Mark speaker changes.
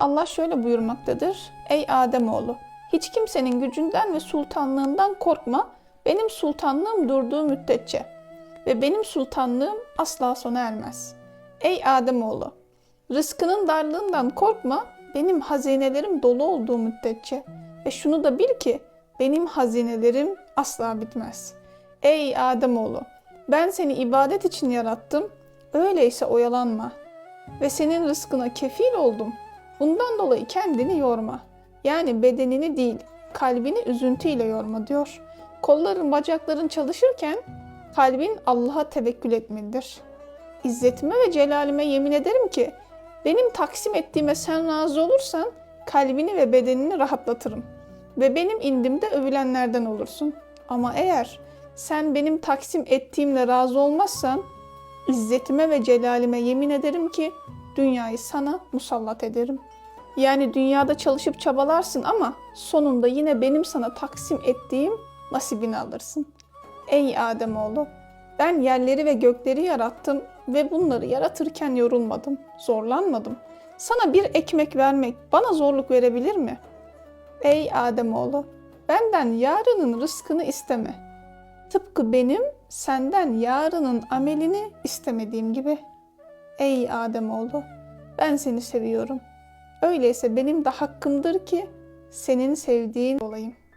Speaker 1: Allah şöyle buyurmaktadır. Ey Ademoğlu! Hiç kimsenin gücünden ve sultanlığından korkma. Benim sultanlığım durduğu müddetçe. Ve benim sultanlığım asla sona ermez. Ey Ademoğlu! Rızkının darlığından korkma. Benim hazinelerim dolu olduğu müddetçe. Ve şunu da bil ki benim hazinelerim asla bitmez. Ey Ademoğlu! Ben seni ibadet için yarattım. Öyleyse oyalanma. Ve senin rızkına kefil oldum. Bundan dolayı kendini yorma. Yani bedenini değil, kalbini üzüntüyle yorma diyor. Kolların, bacakların çalışırken kalbin Allah'a tevekkül etmelidir. İzzetime ve celalime yemin ederim ki benim taksim ettiğime sen razı olursan kalbini ve bedenini rahatlatırım. Ve benim indimde övülenlerden olursun. Ama eğer sen benim taksim ettiğimle razı olmazsan İzzetime ve celalime yemin ederim ki dünyayı sana musallat ederim. Yani dünyada çalışıp çabalarsın ama sonunda yine benim sana taksim ettiğim nasibini alırsın. Ey Ademoğlu, ben yerleri ve gökleri yarattım ve bunları yaratırken yorulmadım, zorlanmadım. Sana bir ekmek vermek bana zorluk verebilir mi? Ey Ademoğlu, benden yarının rızkını isteme.'' Tıpkı benim senden yarının amelini istemediğim gibi. Ey Ademoğlu, ben seni seviyorum. Öyleyse benim de hakkımdır ki senin sevdiğin olayım.''